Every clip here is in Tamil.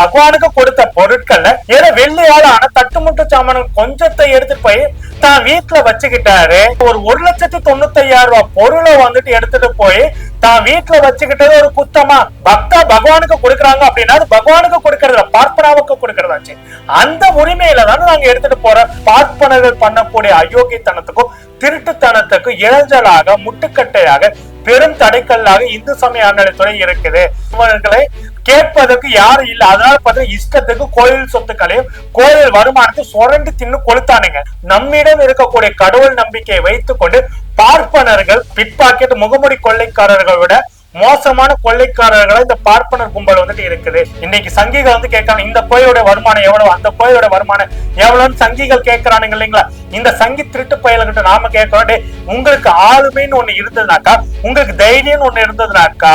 பகவானுக்கு கொடுத்த பொருட்கள்ல ஏதோ வெள்ளியால ஆன தட்டுமுட்டு சாமான் கொஞ்சத்தை எடுத்துட்டு போய் தான் வீட்டுல வச்சுக்கிட்டாரு. ஒரு ஒரு லட்சத்தி தொண்ணூத்தி ஐயாயிரம் ரூபாய் பொருளை வந்துட்டு எடுத்துட்டு போய் தான் வீட்டுல வச்சுக்கிட்டது ஒரு குத்தமா பக்தா பகவானுக்கு கொடுக்கறாங்க அப்படின்னா அது பகவானுக்கு கொடுக்கறதுல பார்ப்பனாவுக்கு கொடுக்கறதாச்சு. அந்த உரிமையில தானே நாங்க எடுத்துட்டு போற பார்ப்பனர்கள் பண்ணக்கூடிய அயோக்கியத்தனத்துக்கும் திருட்டுத்தனத்துக்கும் இளைஞலாக முட்டுக்கட்டையாக பெரும் தடைக்கல்லாக இந்து சமய அறநிலைத்துறை இருக்குது. இவர்களை கேட்பதற்கு யாரும் இல்ல. அதனால பார்த்தீங்கன்னா இஷ்டத்துக்கு கோயில் சொத்துக்களையும் கோயில் வருமானத்தை சுரண்டு தின்னு கொளுத்தானுங்க. நம்மிடம் இருக்கக்கூடிய கடவுள் நம்பிக்கையை வைத்துக் கொண்டு பார்ப்பனர்கள் பிட்பாக்கெட் முகமுடி கொள்ளைக்காரர்களை விட மோசமான கொள்ளைக்காரர்களா இந்த பார்ப்பனர் கும்பல் வந்துட்டு இருக்குது. இன்னைக்கு சங்கிகள் வந்து கேட்கறாங்க இந்த கோயிலோட வருமானம் எவ்வளவு? அந்த கோயிலோட வருமானம் எவ்வளவுன்னு சங்கிகள் கேட்கறானுங்க இல்லைங்களா? இந்த சங்கி திருட்டு பயல்கிட்ட நாம கேட்கிறோம் உங்களுக்கு ஆளுமைன்னு ஒண்ணு இருந்ததுனாக்கா உங்களுக்கு தைரியம்னு ஒண்ணு இருந்ததுனாக்கா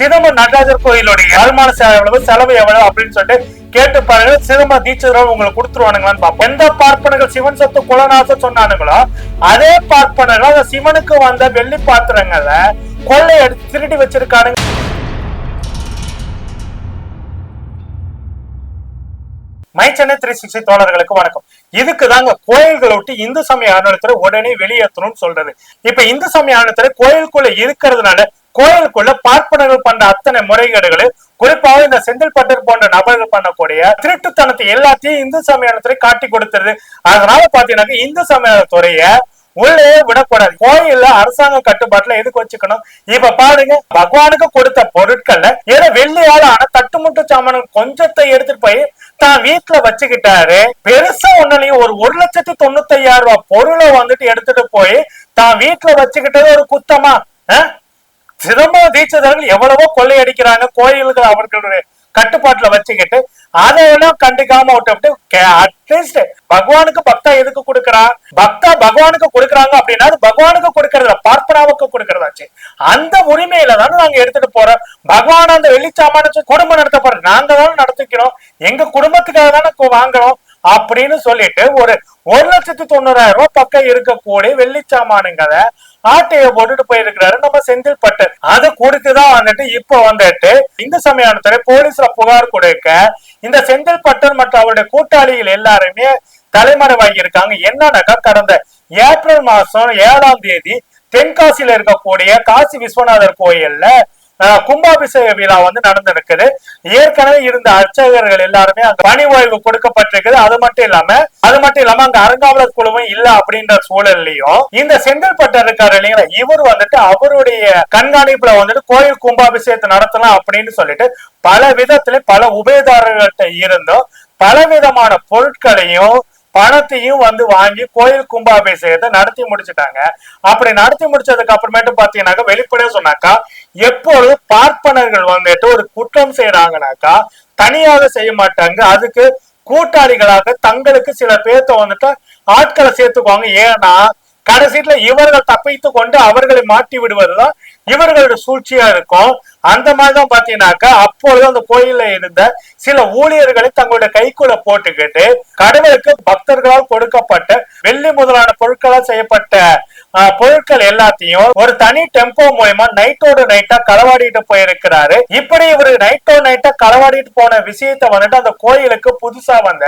சிதம்பரம் நடராஜர் கோயிலுடைய வருமான செலவு எவ்வளவு செலவு எவ்வளவு அப்படின்னு சொல்லிட்டு கேட்டு பாருங்க. சிதம்பரம் தீட்சிதர் உங்களுக்கு கொடுத்துருவானுங்களான்னு பார்ப்போம். எந்த பார்ப்பனர்கள் சிவன் சத்து குலநாச சொன்னானுங்களோ அதே பார்ப்பனர்கள் அந்த சிவனுக்கு வந்த வெள்ளி பாத்திரங்களை கொள்ளை எடுத்து திருடி வச்சிருக்கானுங்க. மை சென்னை த்ரீ சிக்ஸ்டி தோழர்களுக்கு வணக்கம். இதுக்கு தாங்க கோயில்களை விட்டு இந்து சமய ஆணையத்துறை உடனே வெளியேற்றணும்னு சொல்றது. இப்ப இந்து சமய ஆணையத்துறை கோயிலுக்குள்ள இருக்கிறதுனால கோயிலுக்குள்ள பார்ப்பனர்கள் பண்ற அத்தனை முறைகேடுகள் குறிப்பாக இந்த செந்தில் பட்டர் போன்ற நபர்கள் பண்ணக்கூடிய திருட்டுத்தனத்தை எல்லாத்தையும் இந்து சமயத்துறை காட்டி கொடுத்துருது. அதனால பாத்தீங்கன்னா இந்து சமய துறைய உள்ளே விடக்கூடாது. கோயில்ல அரசாங்க கட்டுப்பாட்டுல எதுக்கு வச்சுக்கணும்? இப்ப பாருங்க பகவானுக்கு கொடுத்த பொருட்கள்ல ஏதோ வெள்ளியால ஆன தட்டுமுட்டு சாமான் கொஞ்சத்தை எடுத்துட்டு போய் தான் வீட்டுல வச்சுக்கிட்டாரு. பெருசா ஒண்ணுலயும் ஒரு ஒரு லட்சத்தி தொண்ணூத்தி ஐயாயிரம் ரூபாய் பொருளை வந்துட்டு எடுத்துட்டு போய் தான் வீட்டுல வச்சுக்கிட்டது ஒரு குத்தமா அஹ்? சிதம்பரம் தீட்சிதர்கள் எவ்வளவோ கொள்ளையடிக்கிறாங்க. கோயில்கள் அவர்களுடைய கட்டுப்பாட்டுல வச்சுக்கிட்டு அதையெல்லாம் கண்டுக்காம விட்டு அட்லீஸ்ட் பகவானுக்கு பக்தா எதுக்கு கொடுக்கறா? பக்தா பகவானுக்கு கொடுக்கறாங்க அப்படின்னா அது பகவானுக்கு கொடுக்கறதுல பார்ப்பனாவுக்கு கொடுக்கறதாச்சு. அந்த உரிமையில தானே நாங்க எடுத்துட்டு போறோம். பகவான் அந்த வெள்ளிச்சாமான குடும்பம் நடத்த போறோம் நாங்க தானே நடத்திக்கிறோம். எங்க குடும்பத்துக்காக தானே வாங்குறோம். அப்படின்னு சொல்லிட்டு ஒரு ஒரு லட்சத்தி தொண்ணூறாயிரம் ரூபாய் பக்கம் இருக்கக்கூடிய வெள்ளிச்சாமானுங்கிறத ஆட்டையை போட்டுட்டு போயிருக்கிறாரு. நம்ம செந்தில்பட்டு அது கொடுத்துதான் வந்துட்டு இப்போ வந்துட்டு இந்து சமயத்துறை போலீஸ்ல புகார் கொடுக்க இந்த செந்தில்பட்டன் மற்றும் அவருடைய கூட்டாளிகள் எல்லாருமே தலைமறைவாகி இருக்காங்க என்னன்னாக்கா கடந்த ஏப்ரல் மாசம் ஏழாம் தேதி தென்காசியில இருக்கக்கூடிய காசி விஸ்வநாதர் கோயில்ல கும்பாபிஷேக விழா வந்து நடந்திருக்குது. ஏற்கனவே இருந்த அர்ச்சகர்கள் எல்லாருமே அங்க பணி ஓய்வு கொடுக்கப்பட்டிருக்குது. அது மட்டும் இல்லாம அது மட்டும் இல்லாம அங்க அறங்காவலர் குழுவும் இல்ல அப்படின்ற சூழல்லையும் இந்த செந்தில் இருக்காரு இல்லைங்களா இவர் வந்துட்டு அவருடைய கண்காணிப்புல வந்துட்டு கோயில் கும்பாபிஷேகத்தை நடத்தலாம் அப்படின்னு சொல்லிட்டு பல விதத்துல பல உபயதாரர்கள்ட்ட இருந்தும் பல விதமான பொருட்களையும் பணத்தையும் வந்து வாங்கி கோயில் கும்பாபிஷேகத்தை நடத்தி முடிச்சிட்டாங்க. அப்படி நடத்தி முடிச்சதுக்கு அப்புறமேட்டு பாத்தீங்கன்னாக்கா வெளிப்படையா சொன்னாக்கா எப்பொழுது பார்ப்பனர்கள் வந்துட்டு ஒரு குற்றம் செய்யறாங்கனாக்கா தனியாக செய்ய மாட்டாங்க. அதுக்கு கூட்டாளிகளாக தங்களுக்கு சில பேர்த்த வந்துட்டு ஆட்களை சேர்த்துக்குவாங்க. ஏன்னா கடைசியில இவர்கள் தப்பித்து கொண்டு அவர்களை மாட்டி விடுவதுதான் இவர்களோட சூழ்ச்சியா இருக்கும். அந்த மாதிரிதான் பாத்தீங்கன்னாக்கா அப்பொழுது அந்த கோயில்ல இருந்த சில ஊழியர்களை தங்களுடைய கைக்குள்ள போட்டுக்கிட்டு கடவுளுக்கு பக்தர்களால் கொடுக்கப்பட்ட வெள்ளி முதலான பொருட்களால் செய்யப்பட்ட பொருட்கள் எல்லாத்தையும் ஒரு தனி டெம்போ மூலயமா நைட்டோட நைட்டா களவாடிட்டு போயிருக்கிறாரு. இப்படி இவரு நைட்டோ நைட்டா களவாடிட்டு போன விஷயத்த வந்துட்டு அந்த கோயிலுக்கு புதுசா வந்த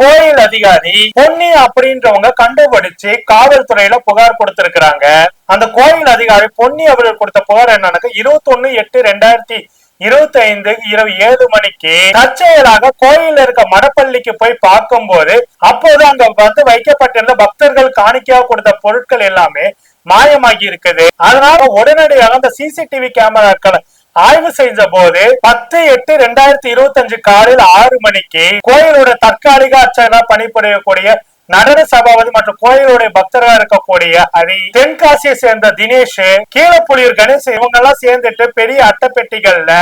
கோயில் அதிகாரி பொன்னி அப்படின்றவங்க கண்டுபிடிச்சு காவல்துறையில புகார் கொடுத்திருக்கிறாங்க. அந்த கோயில் அதிகாரி பொன்னி அவர்கள் கொடுத்த புகார் என்னன்னாக்க இருபத்தி ஒண்ணு எட்டு ரெண்டாயிரத்தி இருபத்தி ஐந்து இரவு ஏழு மணிக்கு தற்செயலாக கோயில்ல இருக்க மடப்பள்ளிக்கு போய் பார்க்கும்போது அப்போது அங்க வந்து வைக்கப்பட்டிருந்த பக்தர்கள் காணிக்கையா கொடுத்த பொருட்கள் எல்லாமே மாயமாகி இருக்குது. அதனால உடனடியாக அந்த சிசிடிவி கேமராக்களை ஆய்வு செஞ்ச போது பத்து எட்டு ரெண்டாயிரத்தி இருபத்தி அஞ்சு காலையில் ஆறு மணிக்கு கோயிலோட தற்காலிக அர்ச்சகரா பணிபுரியக்கூடிய நடன சபாபதி மற்றும் கோயிலுடைய பக்தரா இருக்கக்கூடிய ஹரி தென்காசியை சேர்ந்த தினேஷ் கீழப்புலியூர் கணேஷ் இவங்க எல்லாம் சேர்ந்துட்டு பெரிய அட்டைப்பெட்டிகள்ல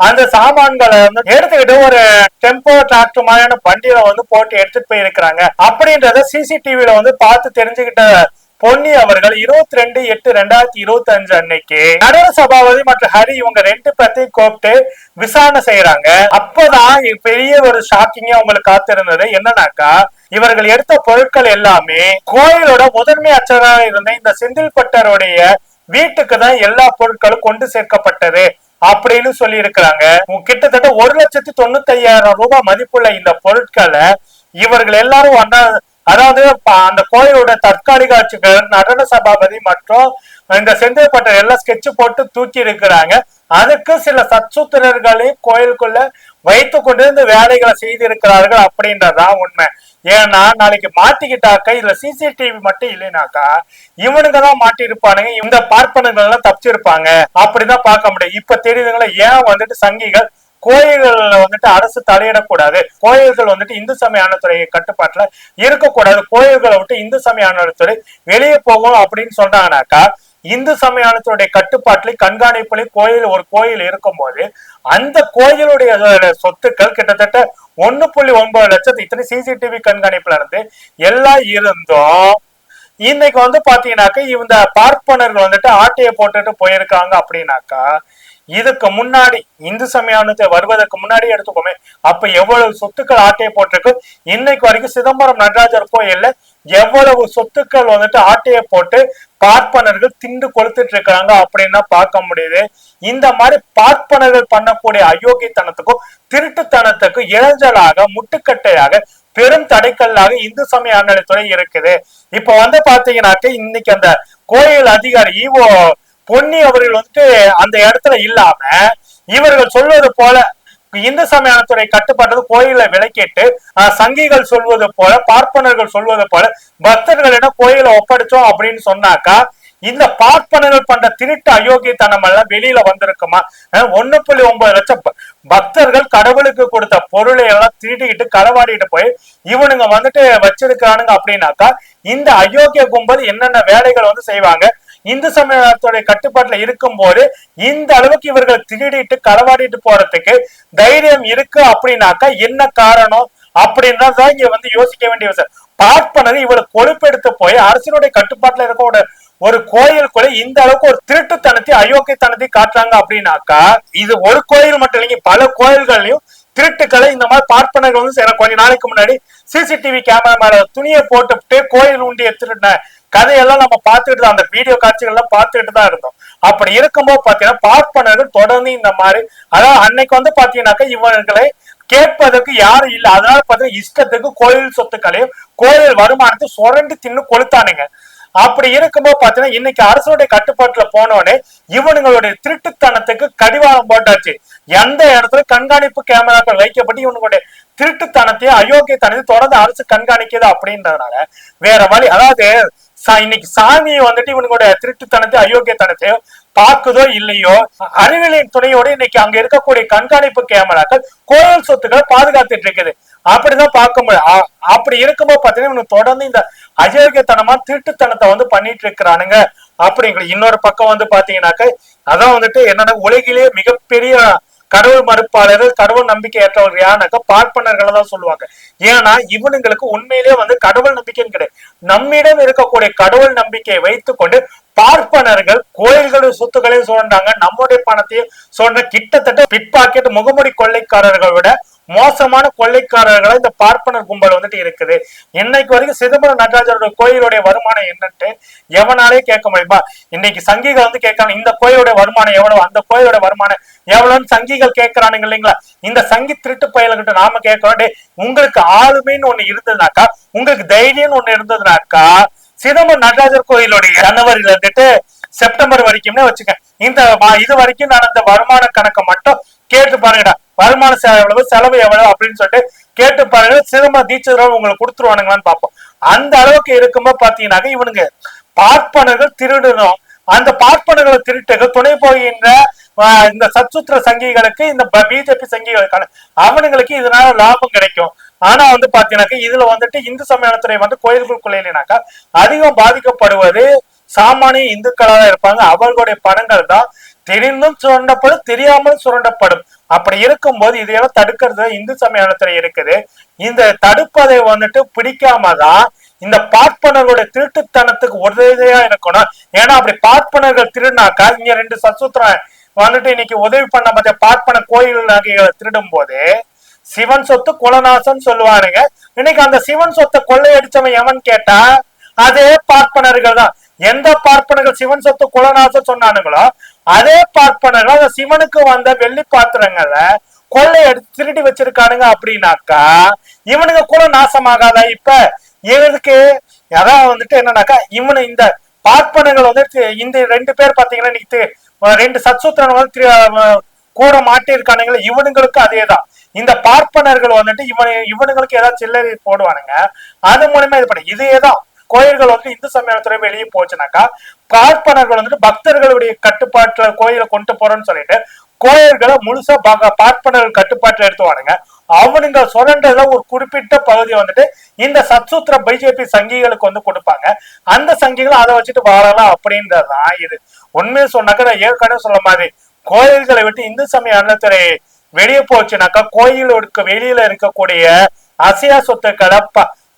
அந்த சாமான்களை வந்து எடுத்துக்கிட்டு ஒரு டெம்போ டிராக்டர் மாதிரியான வண்டியில வந்து போட்டு எடுத்துட்டு போயிருக்கிறாங்க. அப்படின்றத சிசிடிவில வந்து பார்த்து தெரிஞ்சுக்கிட்ட பொன்னி அவர்கள் இருபத்தி ரெண்டு எட்டு ரெண்டாயிரத்தி இருபத்தி அஞ்சு அன்னைக்கு நடன சபாபதி மற்றும் ஹரி இவங்க ரெண்டு பேர்த்தையும் கூப்பிட்டு விசாரணை செய்யறாங்க அப்பதான் பெரிய ஒரு ஷாக்கிங்க அவங்களுக்கு காத்திருந்தது. என்னன்னாக்கா இவர்கள் எடுத்த பொருட்கள் எல்லாமே கோயிலோட முதன்மை அச்சராக இருந்த இந்த செந்தில்பட்டருடைய வீட்டுக்கு தான் எல்லா பொருட்களும் கொண்டு சேர்க்கப்பட்டது அப்படின்னு சொல்லி இருக்கிறாங்க கிட்டத்தட்ட ஒரு லட்சத்தி தொண்ணூத்தி ஐயாயிரம் ரூபாய் மதிப்புள்ள இந்த பொருட்களை இவர்கள் எல்லாரும் ஒன்னா அதாவது அந்த கோயிலோட தற்காலிக ஆட்சிகள் நடன சபாபதி மற்றும் இந்த செந்தில்பட்டர் எல்லாம் ஸ்கெட்ச் போட்டு தூக்கி இருக்கிறாங்க அதுக்கு சில சச்சுத்திரர்களையும் கோயிலுக்குள்ள வைத்து கொண்டு இந்த வேலைகளை செய்திருக்கிறார்கள் அப்படின்றதுதான் உண்மை. ஏன்னா நாளைக்கு மாட்டிக்கிட்டாக்க இதுல சிசிடிவி மட்டும் இல்லைனாக்கா இவனுங்க தான் மாட்டிருப்பானுங்க இந்த பார்ப்பனர்கள் எல்லாம் தப்பிச்சிருப்பாங்க. அப்படிதான் பார்க்க முடியும். இப்ப தெரியுதுங்களா ஏன் வந்துட்டு சங்கிகள் கோயில்கள்ல வந்துட்டு அரசு தலையிடக்கூடாது? கோயில்கள் வந்துட்டு இந்து சமய அறநிலைத்துறை கட்டுப்பாட்டுல இருக்கக்கூடாது. கோயில்களை விட்டு இந்து சமய அறநிலைத்துறை வெளியே போகும் அப்படின்னு சொன்னாங்கனாக்கா இந்து சமய கட்டுப்பாட்டில் கட்டுப்பாட்டுல கண்காணிப்புல கோயில் ஒரு கோயில் இருக்கும்போது அந்த கோயிலுடைய சொத்துக்கள் கிட்டத்தட்ட ஒண்ணு புள்ளி ஒன்பது லட்சத்து இத்தனை சிசிடிவி கண்காணிப்புல இருந்து எல்லாம் இருந்தும் இன்னைக்கு வந்து பாத்தீங்கன்னாக்கா இந்த பார்ப்பனர்கள் வந்துட்டு ஆட்டையை போட்டுட்டு போயிருக்காங்க அப்படின்னாக்கா இதுக்கு முன்னாடி இந்து சமயானத்தை வருவதற்கு முன்னாடி எடுத்துக்கோமே. அப்ப எவ்வளவு சொத்துக்கள் ஆட்டையை போட்டிருக்கு? இன்னைக்கு வரைக்கும் சிதம்பரம் நடராஜர் கோயில்ல எவ்வளவு சொத்துக்கள் வந்துட்டு ஆட்டையை போட்டு பார்ப்பனர்கள் திண்டு கொளுத்துட்டு இருக்கிறாங்க அப்படின்னா பார்க்க முடியுது. இந்த மாதிரி பார்ப்பனர்கள் பண்ணக்கூடிய அயோக்கியத்தனத்துக்கும் திருட்டுத்தனத்துக்கும் இளைஞலாக முட்டுக்கட்டையாக பெரும் தடைக்கல்லாக இந்து சமய அறநிலைத்துறை இருக்குது. இப்ப வந்து பாத்தீங்கன்னாக்க இன்னைக்கு அந்த கோயில் அதிகாரி ஈவோ பொன்னி அவர்கள் வந்துட்டு அந்த இடத்துல இல்லாம இவர்கள் சொல்வது போல இந்து சமயத்துறை கட்டுப்பட்டது கோயிலை விலக்கிட்டு சங்கிகள் சொல்வது போல பார்ப்பனர்கள் சொல்வது போல பக்தர்களிடம் கோயிலை ஒப்படைச்சோம் அப்படின்னு சொன்னாக்கா இந்த பார்ப்பனர்கள் பண்ற திருட்டு அயோக்கியத்தனம் எல்லாம் வெளியில வந்திருக்குமா? ஒன்னு புள்ளி ஒன்பது லட்சம் பக்தர்கள் கடவுளுக்கு கொடுத்த பொருளை எல்லாம் திருடிக்கிட்டு களவாடிட்டு போய் இவனுங்க வந்துட்டு வச்சிருக்கானுங்க அப்படின்னாக்கா இந்த அயோக்கிய கும்பல் என்னென்ன வேலைகள் வந்து செய்வாங்க? இந்து சமயத்துடைய கட்டுப்பாட்டுல இருக்கும்போது இந்த அளவுக்கு இவர்கள் திருடிட்டு களவாடிட்டு போறதுக்கு தைரியம் இருக்கு அப்படின்னாக்கா என்ன காரணம் அப்படின்றதான் இங்க வந்து யோசிக்க வேண்டிய விஷயம். பண்ணது இவ்வளவு கொழுப்பெடுத்து போய் அரசினுடைய கட்டுப்பாட்டுல இருக்க ஒரு ஒரு கோயிலுக்குள்ள இந்த அளவுக்கு ஒரு திருட்டுத்தனத்தை அயோக்கியத்தனத்தை காட்டுறாங்க அப்படின்னாக்கா இது ஒரு கோயில் மட்டும் இல்லைங்க பல கோயில்கள்லயும் திருட்டுக்களை இந்த மாதிரி பார்ப்பனர்கள் வந்து செய்யறாங்க. கொஞ்ச நாளைக்கு முன்னாடி சிசிடிவி கேமரா மேல துணியை போட்டுவிட்டு கோயில் உண்டிய திருடின கதையெல்லாம் நம்ம பார்த்துட்டு தான் அந்த வீடியோ காட்சிகள்லாம் பார்த்துட்டு தான் இருந்தோம். அப்படி இருக்கும்போது பாத்தீங்கன்னா பார்ப்பனர்கள் தொடர்ந்து இந்த மாதிரி அதாவது அன்னைக்கு வந்து பாத்தீங்கன்னாக்கா இவர்களை கேட்பதற்கு யாரும் இல்லை. அதனால பாத்தீங்கன்னா இஷ்டத்துக்கு கோயில் சொத்துக்களையும் கோயில் வருமானத்தை சுரண்டு தின்னு கொளுத்தானுங்க. அப்படி இருக்கும்போது பாத்தீங்கன்னா இன்னைக்கு அரசுடைய கட்டுப்பாட்டுல போனோடனே இவனுங்களுடைய திருட்டுத்தனத்துக்கு கடிவாளம் போட்டாச்சு. எந்த இடத்துல கண்காணிப்பு கேமராக்கள் வைக்கப்பட்டு இவனுடைய திருட்டுத்தனத்தையும் அயோக்கியத்தனத்தையும் தொடர்ந்து அரசு கண்காணிக்குது அப்படின்றதுனால வேற வழி அதாவது சா- இன்னைக்கு சாமியை வந்துட்டு இவனுடைய திருட்டுத்தனத்தை அயோக்கியத்தனத்தையும் பார்க்குதோ இல்லையோ அறிவியலின் துணையோட இன்னைக்கு அங்க இருக்கக்கூடிய கண்காணிப்பு கேமராக்கள் கோயில் சொத்துக்களை பாதுகாத்துட்டு இருக்குது. அப்படிதான் பார்க்க முடியும். அ- அப்படி இருக்கும்போது பாத்தீங்கன்னா இவனுக்கு தொடர்ந்து இந்த அயோக்கியத்தனமா திருட்டுத்தனத்தை வந்து பண்ணிட்டு இருக்கிறானுங்க. அப்படிங்கிற இன்னொரு பக்கம் வந்து பாத்தீங்கன்னாக்க அதான் வந்துட்டு என்னன்னா உலகிலேயே மிகப்பெரிய கடவுள் மறுப்பாளர்கள் கடவுள் நம்பிக்கை ஏற்றவர்கள் யாருனாக்கா பார்ப்பனர்களை தான் சொல்லுவாங்க. ஏன்னா இவனுங்களுக்கு உண்மையிலேயே வந்து கடவுள் நம்பிக்கைன்னு கிடையாது. நம்மிடம் இருக்கக்கூடிய கடவுள் நம்பிக்கையை வைத்துக்கொண்டு பார்ப்பனர்கள் கோயில்களின் சொத்துக்களையும் சுரண்டாங்க நம்முடைய பணத்தையும் சுரண்ட கிட்டத்தட்ட பிட் பாக்கெட் முகமுடி கொள்ளைக்காரர்களை விட மோசமான கொள்ளைக்காரர்களா இந்த பார்ப்பனர் கும்பல் வந்துட்டு இருக்குது. இன்னைக்கு வரைக்கும் சிதம்பரம் நடராஜரோட கோயிலுடைய வருமானம் என்னன்ட்டு எவனாலே கேட்க முடியுமா? இன்னைக்கு சங்கிகள் வந்து கேட்கறாங்க இந்த கோயிலுடைய வருமானம் எவ்வளவு? அந்த கோயிலுடைய வருமானம் எவ்வளவுன்னு சங்கிகள் கேட்கறானுங்க இல்லைங்களா? இந்த சங்கி திருட்டு பயல்கிட்ட நாம கேட்கிறோம் டேய், உங்களுக்கு ஆளுமைன்னு ஒண்ணு இருந்ததுனாக்கா உங்களுக்கு தைரியம்னு ஒண்ணு இருந்ததுனாக்கா சிதம்பரம் நடராஜர் கோயிலுடைய ஜனவரியில இருந்துட்டு செப்டம்பர் வரைக்கும்னே வச்சுக்க இந்த இது வரைக்கும் நான் அந்த வருமான கணக்கை மட்டும் கேட்டு பாருங்கடா. வருமான செலவு எவ்வளவு செலவு எவ்வளவு அப்படின்னு சொல்லிட்டு கேட்டு பாருங்க. சிதம்பரம் தீட்சிதர் உங்களுக்கு கொடுத்துருவானுங்களான்னு பார்ப்போம். அந்த அளவுக்கு இருக்கும்போது பாத்தீங்கன்னாக்க இவனுங்க பார்ப்பனர்கள் திருடணும். அந்த பார்ப்பனர்களை திருட்டுகள் துணை போகின்ற இந்த சச்சுத்திர சங்கிகளுக்கு இந்த பிஜேபி சங்கிகளுக்கான அவனுங்களுக்கு இதனால லாபம் கிடைக்கும். ஆனா வந்து பாத்தீங்கன்னாக்க இதுல வந்துட்டு இந்து சமயத்துறை வந்து கோயில்கள் இல்லைனாக்கா அதிகம் பாதிக்கப்படுவது சாமானிய இந்துக்களாக இருப்பாங்க. அவர்களுடைய பணங்கள் தான் தெரிந்தும் சுரண்டப்படும் தெரியாமல் சுரண்டப்படும். அப்படி இருக்கும்போது இதையெல்லாம் தடுக்கிறது இந்து சமயத்துல இருக்குது. இந்த தடுப்பதை வந்துட்டு பிடிக்காம தான் இந்த பார்ப்பனர்களுடைய திருட்டுத்தனத்துக்கு உதவியா இருக்கணும். ஏன்னா அப்படி பார்ப்பனர்கள் திருடினாக்கா இங்க ரெண்டு சசுத்திரம் வந்துட்டு இன்னைக்கு உதவி பண்ண பார்த்த பார்ப்பன கோயில் நகைகளை திருடும் போது சிவன் சொத்து குலநாசம் சொல்லுவானுங்க. இன்னைக்கு அந்த சிவன் சொத்தை கொள்ளையடிச்சவன் எவன் கேட்டா அதே பார்ப்பனர்கள் தான். எந்த பார்ப்பனர்கள் சிவன் சொத்து குலநாசம் சொன்னானுங்களோ அதே பார்ப்பனர்கள் அந்த சிவனுக்கு வந்த வெள்ளி பாத்திரங்களை கொள்ளை எடுத்து திருடி வச்சிருக்கானுங்க அப்படின்னாக்கா இவனுங்க கூட நாசமாகாதா இப்ப? இவனுக்கு அதான் வந்துட்டு என்னன்னாக்கா இவனு இந்த பார்ப்பனர்கள் வந்து இந்த ரெண்டு பேர் பாத்தீங்கன்னா இன்னைக்கு ரெண்டு சத்சூத்திரன் வந்து தி- அஹ் கூட மாட்டியிருக்கானுங்களே இவனுங்களுக்கு அதேதான். இந்த பார்ப்பனர்கள் வந்துட்டு இவன் இவனுங்களுக்கு ஏதாவது சில்லறை போடுவானுங்க. அது மூலமா இது பண்ண இதேதான். கோயில்கள் வந்து இந்து சமயத்துறை வெளியே போச்சுனாக்கா பார்ப்பனர்கள் வந்துட்டு பக்தர்களுடைய கட்டுப்பாட்டுல கோயிலை கொண்டு போறோம்னு சொல்லிட்டு கோயில்களை முழுசா பார்ப்பனர்கள் கட்டுப்பாட்டுல எடுத்துவானுங்க. அவனுங்க சுரண்டதுல ஒரு குறிப்பிட்ட பகுதி வந்துட்டு இந்த சத்சூத்திர பிஜேபி சங்கிகளுக்கு வந்து கொடுப்பாங்க. அந்த சங்கிகள் அதை வச்சுட்டு வாழலாம் அப்படின்றதுதான் இது. உண்மையை சொன்னாக்க நான் ஏற்கனவே சொல்ல மாதிரி கோயில்களை விட்டு இந்து சமய அன்னத்துறை வெளியே போச்சுனாக்கா கோயிலுக்கு வெளியில இருக்கக்கூடிய அசையா சொத்துக்களை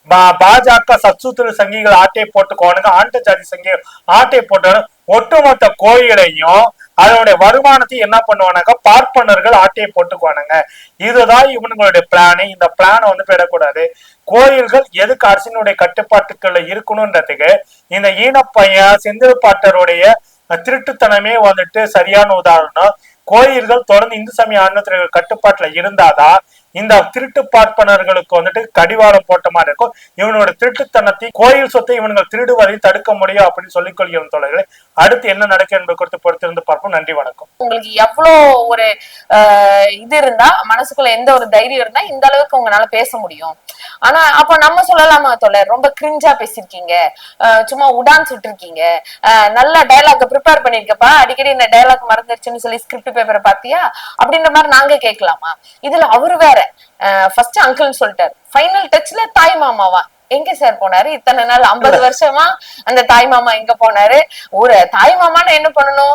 பாஜக சத்சூத்திர சங்கிகள் ஆட்டை போட்டுக்கோனுங்க ஆண்ட ஜாதி சங்கிகள் ஆட்டை போட்டு ஒட்டுமொத்த கோயிலையும் அதனுடைய வருமானத்தை என்ன பண்ணுவானாக்கா பார்ப்பனர்கள் ஆட்டையை போட்டுக்குவானுங்க. இதுதான் இவனுங்களுடைய பிளானு இந்த பிளானை வந்து பெறக்கூடாது கோயில்கள் எதுக்கு அரசினுடைய கட்டுப்பாட்டுக்குள்ள இருக்கணும்ன்றதுக்கு இந்த ஈனப்பையன் செந்தில் பாட்டருடைய திருட்டுத்தனமே வந்துட்டு சரியான உதாரணம். கோயில்கள் தொடர்ந்து இந்து சமய அறநிலையத்துறை கட்டுப்பாட்டுல இருந்தாதான் இந்த திருட்டு பார்ப்பனர்களுக்கு வந்துட்டு கடிவாளம் போட்ட மாதிரி இருக்கும். இவனோட திருட்டுத்தனத்தை கோயில் சொத்தை இவனுங்கள் திருடுவதை தடுக்க முடியும் அப்படின்னு சொல்லிக் கொள்கிறோம் தோழர்களே அடுத்து என்ன நடக்கும் என்பது குறித்து பொறுத்திருந்து பார்ப்போம். நன்றி வணக்கம். உங்களுக்கு எவ்வளவு ஒரு ஆஹ், இது இருந்தா மனசுக்குள்ள எந்த ஒரு தைரியம் இருந்தா இந்த அளவுக்கு உங்களால பேச முடியும். ஆனா அப்ப நம்ம சொல்லலாமா தோழர்? ரொம்ப கிரிஞ்சா பேசிருக்கீங்க சும்மா உடான் சுட்டிருக்கீங்க ஆஹ், நல்ல டயலாக் ப்ரிப்பேர் பண்ணிருக்கப்பா அடிக்கடி இந்த டயலாக் மறந்துருச்சுன்னு சொல்லி ஸ்கிரிப்ட் பேப்பரை பாத்தியா அப்படின்ற மாதிரி நாங்க கேட்கலாமா? இதுல அவரு வேற. ஃபர்ஸ்ட் அங்கிள்னு சொல்லிட்டாரு. ஃபைனல் டச்ல தாய் மாமாவா? எங்க சார் போனாரு? இத்தனை நாள் ஐம்பது வருஷமா அந்த தாய் மாமா எங்க போனாரு? ஒரு தாய் மாமான்னு என்ன பண்ணணும்?